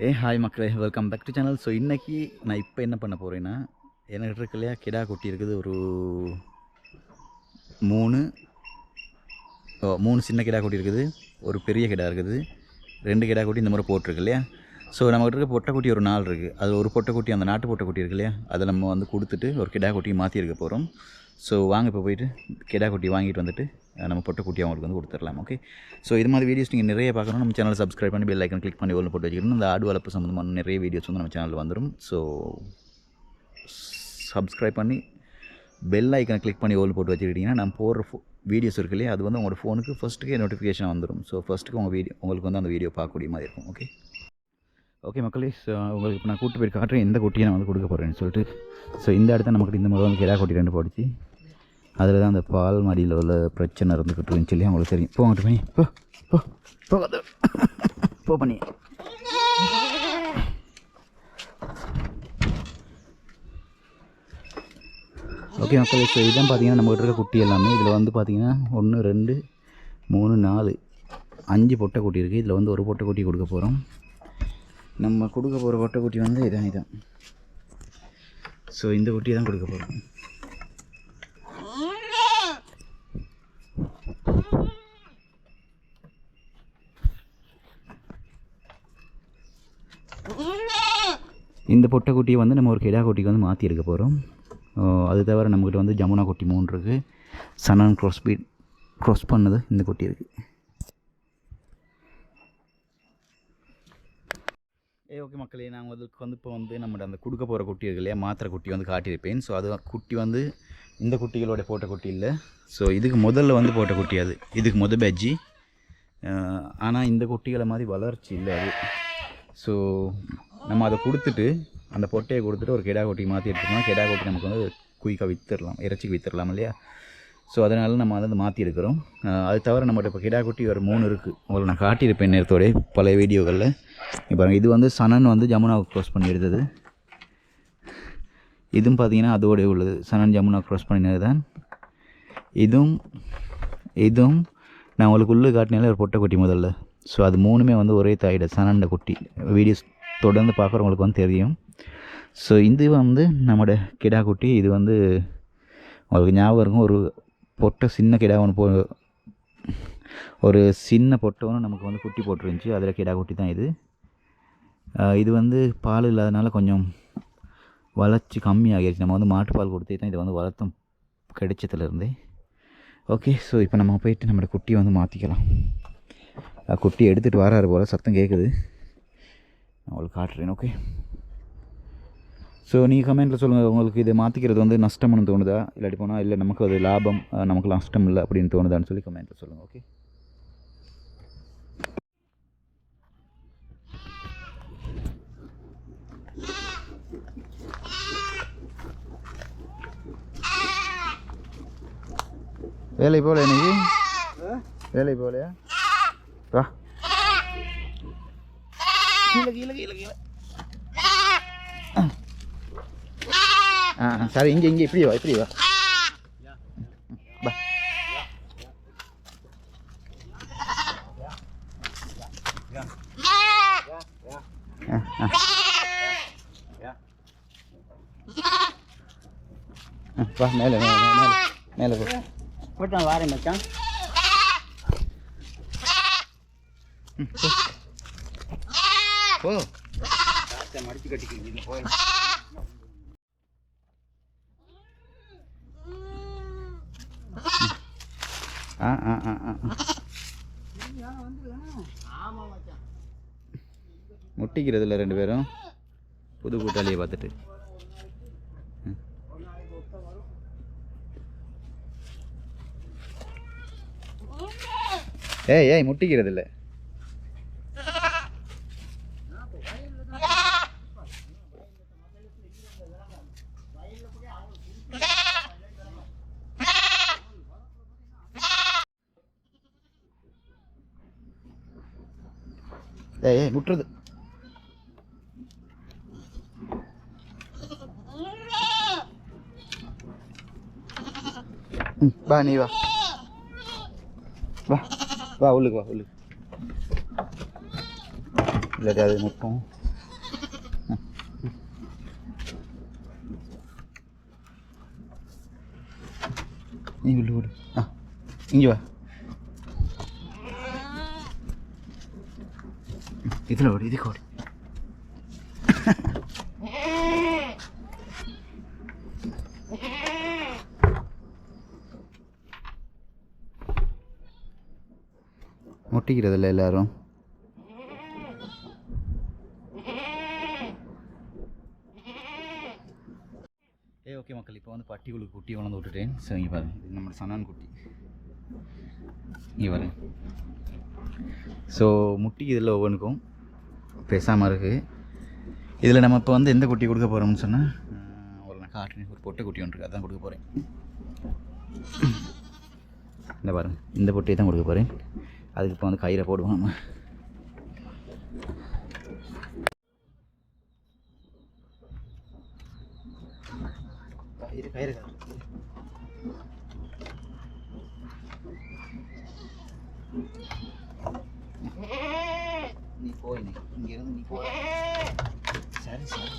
ஏ hi மக்களே welcome back to channel so இன்றைக்கி நான் இப்போ என்ன பண்ண போகிறேன்னா என்கிட்ட இருக்கு இல்லையா கிடா குட்டி இருக்குது ஒரு மூணு ஓ மூணு சின்ன கிடா குட்டி இருக்குது ஒரு பெரிய கிடா இருக்குது ரெண்டு கிடா குட்டி இந்த மாதிரி போட்டிருக்கு இல்லையா? ஸோ நம்மகிட்ட இருக்க பொட்டைக்குட்டி ஒரு நாள் இருக்குது அது ஒரு பொட்டைக்குட்டி அந்த நாட்டு பொட்டைக்குட்டி இருக்கு இல்லையா அதை நம்ம வந்து கொடுத்துட்டு ஒரு கிடா குட்டி மாற்றி இருக்க போகிறோம் ஸோ வாங்க இப்போ போயிட்டு கிடா குட்டி வாங்கிட்டு வந்துட்டு நம்ம பொட்டைக்குட்டி அவங்களுக்கு வந்து கொடுத்துடலாம் ஓகே ஸோ இது மாதிரி வீடியோஸ் நீங்கள் நிறைய பார்க்கணும் நம்ம சேனல் சப்ஸ்கிரைப் பண்ணி பெல் ஐக்கன் கிளிக் பண்ணி ஒன்று போட்டு வச்சுக்கணும். இந்த ஆடு வளர்ப்பு சம்மந்தமான நிறைய வீடியோஸ் வந்து நம்ம சேனலில் வந்துடும் ஸோ சப்ஸ்கிரைப் பண்ணி பெல் ஐக்கனை கிளிக் பண்ணி ஓல் போட்டு வச்சுக்கிட்டிங்கன்னா நான் போடுற ஃபோ வீடியோஸ் இருக்கு இல்லையா? அது வந்து உங்களோட ஃபோனுக்கு ஃபஸ்ட்டுக்கே நோட்டிஃபிகேஷன் வந்துடும் ஸோ ஃபஸ்ட்டுக்கு உங்கள் வீடியோ உங்களுக்கு வந்து அந்த வீடியோ பார்க்கக்கூடிய மாதிரி இருக்கும் ஓகே ஓகே மக்களே ஸோ உங்களுக்கு இப்போ நான் கூட்டு போய் காட்டுறேன். எந்த குட்டியை நான் வந்து கொடுக்க போகிறேன்னு சொல்லிட்டு. ஸோ இந்த இடத்த நமக்கு இந்த மாதிரி வந்து கிடா குட்டி ரெண்டு போடுச்சு அதில் தான் அந்த பால் மடியில் உள்ள பிரச்சனை இருந்துக்கிட்டு இருந்துச்சு சொல்லி அவங்களுக்கு தெரியும். போங்கட்டு பண்ணி போ போ போகாத போ பண்ணி ஓகே மக்கள் ஸோ இதுதான் பார்த்தீங்கன்னா நம்மகிட்ட இருக்க குட்டி எல்லாமே. இதில் வந்து பார்த்தீங்கன்னா ஒன்று ரெண்டு மூணு நாலு அஞ்சு பொட்டை குட்டி இருக்குது இதில் வந்து ஒரு பொட்டை குட்டி கொடுக்க போகிறோம் நம்ம கொடுக்க போகிற பொட்டை குட்டி வந்து இதான் இதான். ஸோ இந்த குட்டி தான் கொடுக்க போகிறோம் இந்த பொட்டை குட்டியை வந்து நம்ம ஒரு கெடா குட்டிக்கு வந்து மாற்றி இருக்க போகிறோம் அது தவிர நம்மக்கிட்ட வந்து ஜமுனா குட்டி மூணு இருக்குது சனன் க்ராஸ் பீட் க்ராஸ் பண்ணது இந்த குட்டி இருக்குது ஏ ஓகே மக்களே நான் உங்களுக்கு வந்து இப்போ வந்து நம்மகிட்ட அந்த கொடுக்க போகிற குட்டி இருக்கு இல்லையா? மாத்திரை குட்டி வந்து காட்டியிருப்பேன். ஸோ அது குட்டி வந்து இந்த குட்டிகளோட போட்ட குட்டி இல்லை. ஸோ இதுக்கு முதல்ல வந்து போட்ட குட்டி அது. இதுக்கு முத பேஜ்ஜி ஆனால் இந்த குட்டிகளை மாதிரி வளர்ச்சி இல்லை அது. ஸோ நம்ம அதை கொடுத்துட்டு அந்த பொட்டையை கொடுத்துட்டு ஒரு கெடா குட்டி மாற்றி எடுத்துக்கலாம் கெடா கொட்டி நமக்கு வந்து குயிக்காக விற்றுடலாம் இறைச்சிக்கு விற்றுடலாம் இல்லையா? ஸோ அதனால் நம்ம அதை வந்து மாற்றி எடுக்கிறோம். அது தவிர நம்மகிட்ட இப்போ கிடா குட்டி ஒரு மூணு இருக்குது உங்களை நான் காட்டியிருப்பேன் நேரத்தோடய பழைய வீடியோகளில். இப்போ இது வந்து சனன் வந்து ஜமுனாவை க்ரோஸ் பண்ணி எடுத்தது. இதுவும் பார்த்தீங்கன்னா அதோடய உள்ளது. சனன் ஜமுனா க்ராஸ் பண்ணினது தான் இதுவும் இதுவும் நான் உங்களுக்கு உள்ளே காட்டினால ஒரு பொட்டை குட்டி முதல்ல. ஸோ அது மூணுமே வந்து ஒரே தாயிட சனண்ட குட்டி. வீடியோஸ் தொடர்ந்து பார்க்குறவங்களுக்கு வந்து தெரியும். ஸோ இது வந்து நம்மளோட கிடா குட்டி. இது வந்து உங்களுக்கு ஞாபகம் இருக்கும். ஒரு பொட்டை சின்ன கிடா ஒன்று போ ஒரு சின்ன பொட்டை ஒன்று நமக்கு வந்து குட்டி போட்டுருந்துச்சு. அதில் கிடா குட்டி தான் இது. இது வந்து பால் இல்லாதனால கொஞ்சம் வளர்ச்சி கம்மியாகிடுச்சு நம்ம வந்து மாட்டுப்பால் கொடுத்தே தான் இதை வந்து வளர்த்தோம் கிடைச்சதுலேருந்தே. ஓகே ஸோ இப்போ நம்ம போயிட்டு நம்மளோட குட்டியை வந்து மாற்றிக்கலாம் குட்டி எடுத்துகிட்டு வராரு போல் சத்தம் கேட்குது நான் உங்களுக்கு காட்டுறேன் ஓகே ஸோ நீங்கள் கமெண்ட்டில் சொல்லுங்கள் உங்களுக்கு இதை மாற்றிக்கிறது வந்து நஷ்டம்னு தோணுதா? இல்லாட்டி போனால் இல்லை நமக்கு அது லாபம் நமக்கு நஷ்டம் இல்லை அப்படின்னு தோணுதான்னு சொல்லி கமெண்ட்டில் சொல்லுங்கள் ஓகே வேலை போகல இன்னைக்கு? வேலை போகலையா? வா. கீழே கீழே கீழே கீழே. ஆ ஆ, சரி இங்கே இங்கே இப்படி வா இப்படி வா. வா மேலே மேலே மேலே மேலே போ. போட்டு நான் வாரேன் மச்சான். போ மடிச்சு கட்டிக்கிறீங்க போய் ஆ ஆ ஆ ஆ. ஆ. முட்டிக்கிறது இல்லை ரெண்டு பேரும் புது கூட்டாளியை பார்த்துட்டு. ஏய் ஏய் முட்டிக்கிறது இல்லை ஏய் முட்டுறது. வா நீ வா. வா வா உள்ளுக்கு வா உள்ளுக்கு. இல்லாட்டி அது முட்டும் நீ உள்ளு ஆ இங்கே வா. இதில் ஓடு இதுக்கு ஓடு முட்டிக்கிறதில்ல எல்லாரும். ஏ ஓகே மக்கள் இப்போ வந்து பட்டிகளுக்கு குட்டி வளர்ந்து விட்டுட்டேன். ஸோ இங்கே பாருங்க. இது நம்ம சனான் குட்டி. இங்கே பாருங்க. ஸோ முட்டிக்கு இதில் ஒவ்வொன்றுக்கும் பேசாமல் இருக்குது இதில் நம்ம இப்போ வந்து எந்த குட்டி கொடுக்க போகிறோம்னு சொன்னால் ஒரு நான் காட்டுறேன் ஒரு பொட்டை குட்டி ஒன்று இருக்குது அதான் கொடுக்க போகிறேன் இந்த பாருங்க இந்த பொட்டியை தான் கொடுக்க போகிறேன் அதுக்கு இப்போ வந்து கயிறை போடுவோம் நம்ம. கயிறு கயிறு. நீ போய் நீ இங்கிருந்து நீ போய் சரி சரி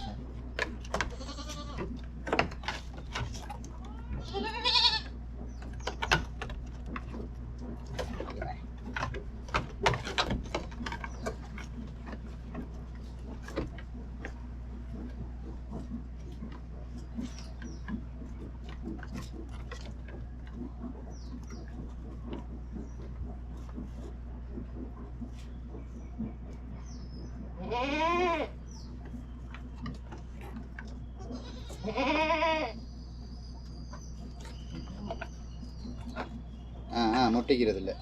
ஆ ஆ முட்டைக்கிறது இல்லை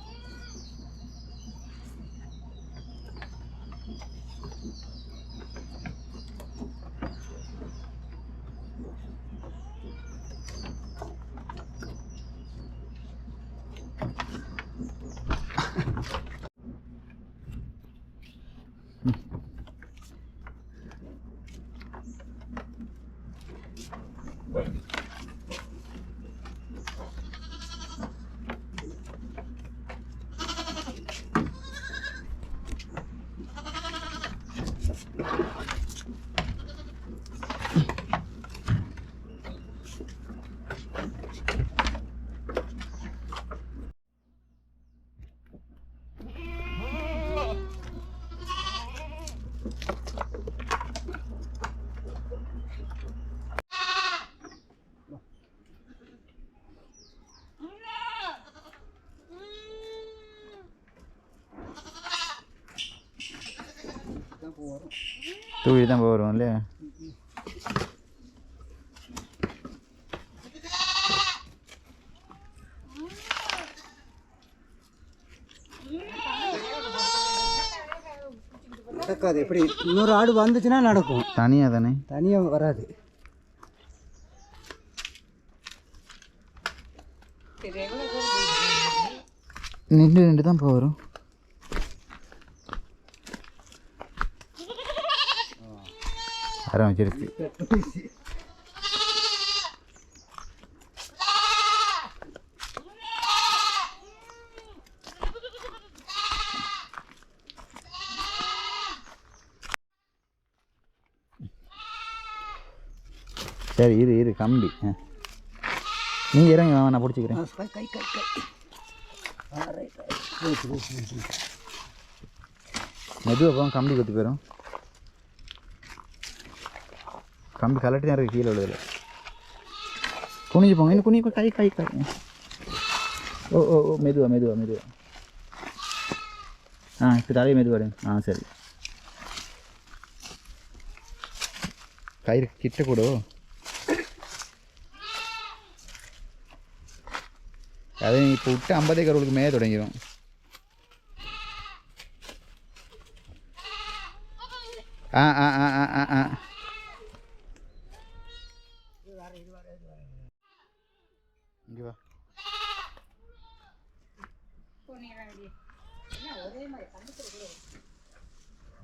தூக்கி தான் போகிறோம் இல்லையா? நடக்காது. எப்படி? இன்னொரு ஆடு வந்துச்சுன்னா நடக்கும். தனியாக தானே? தனியாக வராது. நின்று நின்று தான் போகிறோம் ஆரம்பிச்சிருச்சு சரி இரு இரு கம்பி. ஆ. நீங்கள் இறங்கி வாங்க நான் பிடிச்சிக்கிறேன். கை கை கை. மெதுவாக போகும் கம்பி கொத்தி போயிடும் கம்பி கலட்டி தான் இருக்குது கீழே உள்ளதில். குனிஞ்சு போங்க. இன்னும் குனிஞ்சு கை கை கை. ஓ ஓ ஓ மெதுவா மெதுவா மெதுவா. ஆ இப்போ தலையை மெதுவாடு ஆ சரி. கயிறு கிட்ட கூட. அதை நீ இப்போ விட்டு ஐம்பதே கருவுக்கு மேலே தொடங்கிடும் ஆ ஆ ஆ ஆ ஆ ஆ.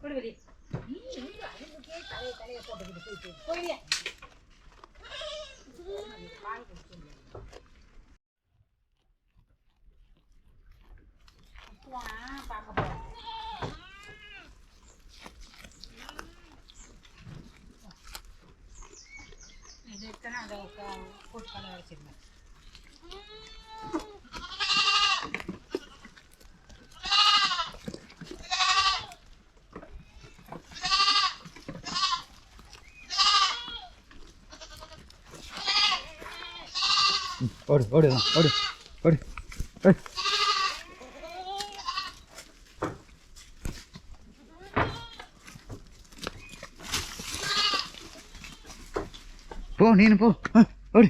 விடு வெளியே தலையை தலையை போட்டுக்கிட்டு போயிட்டு போயிடியா ஓடு ஓடு ஓடு ஓடு ஓடு. போ நீனு போ. ஓடு.